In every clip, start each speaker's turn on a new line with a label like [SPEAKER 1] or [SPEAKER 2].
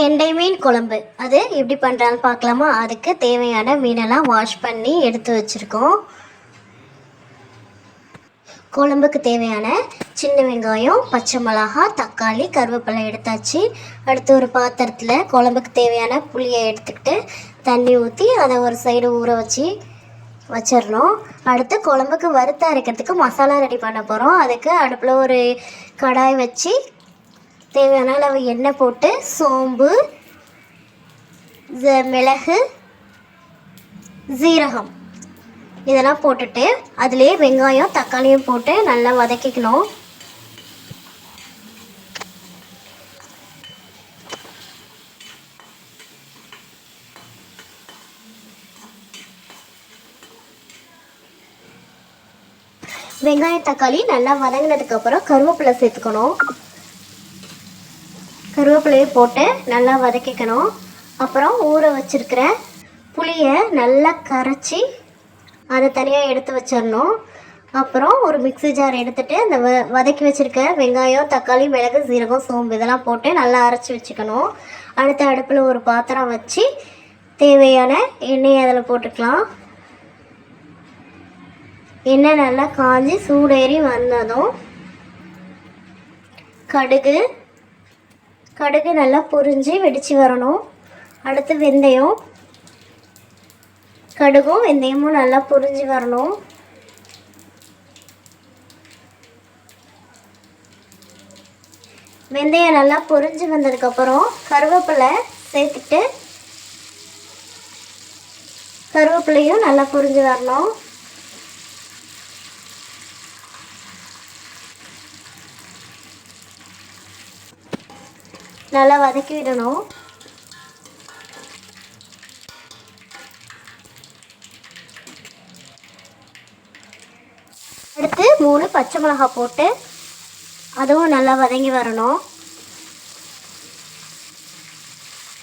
[SPEAKER 1] கெண்டை மீன் குழம்பு. அது எப்படி பண்ணுறான்னு பார்க்கலாமா? அதுக்கு தேவையான மீனெல்லாம் வாஷ் பண்ணி எடுத்து வச்சுருக்கோம். குழம்புக்கு தேவையான சின்ன வெங்காயம் பச்சை மிளகா தக்காளி கருவேப்பிலை எடுத்தாச்சு. அடுத்து ஒரு பாத்திரத்தில் குழம்புக்கு தேவையான புளியை எடுத்துக்கிட்டு தண்ணி ஊற்றி அதை ஒரு சைடு ஊற வச்சு வச்சிடணும். அடுத்து குழம்புக்கு வறுத்த அரைக்கிறதுக்கு மசாலா ரெடி பண்ண போகிறோம் அதுக்கு அடுப்பில் ஒரு கடாய் வச்சு தேவையான அளவு எண்ணெய் போட்டு சோம்பு மிளகு ஜீரகம் இதெல்லாம் போட்டுட்டு அதுலேயே வெங்காயம் தக்காளியும் போட்டு நல்லா வதக்கிக்கணும். வெங்காயம் தக்காளி நல்லா வதங்கினதுக்கு அப்புறம் கருவேப்பிலை சேர்த்துக்கணும். கருவேப்பிலையை போட்டு நல்லா வதக்கிக்கணும். அப்புறம் ஊற வச்சுருக்கிற புளியை நல்லா கரைச்சி அதை தனியாக எடுத்து வச்சிடணும். அப்புறம் ஒரு மிக்ஸி ஜார் எடுத்துகிட்டு அந்த வ வதக்கி வச்சுருக்க வெங்காயம் தக்காளி மிளகு சீரகம் சோம்பு இதெல்லாம் போட்டு நல்லா அரைச்சி வச்சுக்கணும். அடுத்த அடுப்பில் ஒரு பாத்திரம் வச்சு தேவையான எண்ணெயை அதில் போட்டுக்கலாம். எண்ணெய் நல்லா காஞ்சி சூடேறி வந்ததும் கடுகு கடுகு நல்லா பொரிஞ்சு வெடித்து வரணும். அடுத்து வெந்தயம். கடுகும் வெந்தயமும் நல்லா பொரிஞ்சு வரணும். வெந்தயம் நல்லா பொரிஞ்சு வந்ததுக்கப்புறம் கருவேப்பிலை சேர்த்துட்டு கருவேப்பிலையும் நல்லா பொரிஞ்சு வரணும். நல்லா வதக்கி விடணும். அடுத்து மூணு பச்சை மிளகாய் போட்டு அதுவும் நல்லா வதங்கி வரணும்.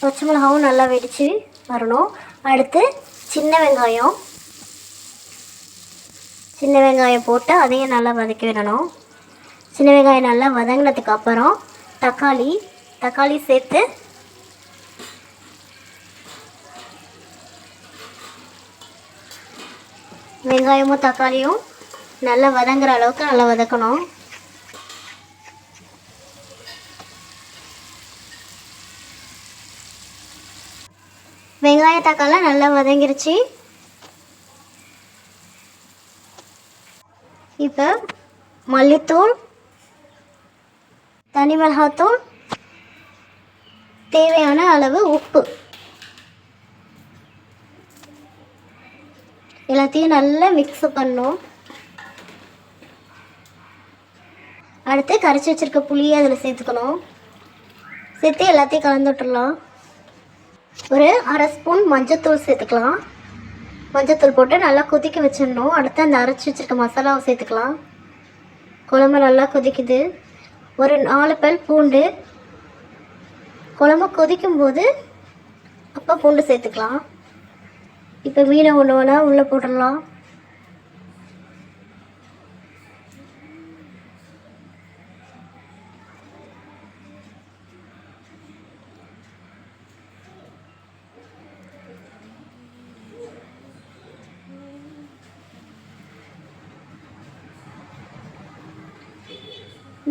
[SPEAKER 1] பச்சை மிளகாவும் நல்லா வெடித்து வரணும். அடுத்து சின்ன வெங்காயம். சின்ன வெங்காயம் போட்டு அதையும் நல்லா வதக்கி விடணும். சின்ன வெங்காயம் நல்லா வதங்கினதுக்கு அப்புறம் தக்காளி தக்காளி சேர்த்து வெங்காயமும் தக்காளியும் நல்லா வதங்குற அளவுக்கு நல்லா வதக்கணும். வெங்காய தக்காளி நல்லா வதங்கிருச்சு. இப்போ மல்லித்தூள் தனி மிளகாத்தூள் தேவையான அளவு உப்பு. எல்லாத்தையும் நல்லா மிக்ஸ் பண்ணும் அடுத்து கரைச்சி வச்சிருக்க புளியை அதில் சேர்த்துக்கணும். சேர்த்து எல்லாத்தையும் கலந்து விட்டுறலாம். ஒரு அரை ஸ்பூன் மஞ்சத்தூள் சேர்த்துக்கலாம். மஞ்சத்தூள் போட்டு நல்லா கொதிக்க வச்சிடணும். அடுத்து அந்த அரைச்சி வச்சிருக்க மசாலாவை சேர்த்துக்கலாம். குழம்பு நல்லா கொதிக்குது. ஒரு நாலு பல் பூண்டு குழம்பு கொதிக்கும் போது அப்போ பூண்டு சேர்த்துக்கலாம். இப்போ மீனை ஒன்று ஒன்றா உள்ளே போட்டுடலாம்.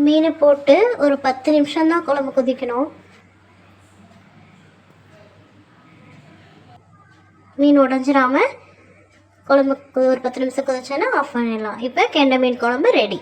[SPEAKER 1] மீனை போட்டு ஒரு பத்து நிமிஷம் தான் குழம்பு கொதிக்கணும். மீன் உடஞ்சிராம குழம்பு ஒரு பத்து நிமிஷம் கொதிச்சோன்னா ஆஃப் பண்ணிடலாம். இப்போ கெண்டை மீன் குழம்பு ரெடி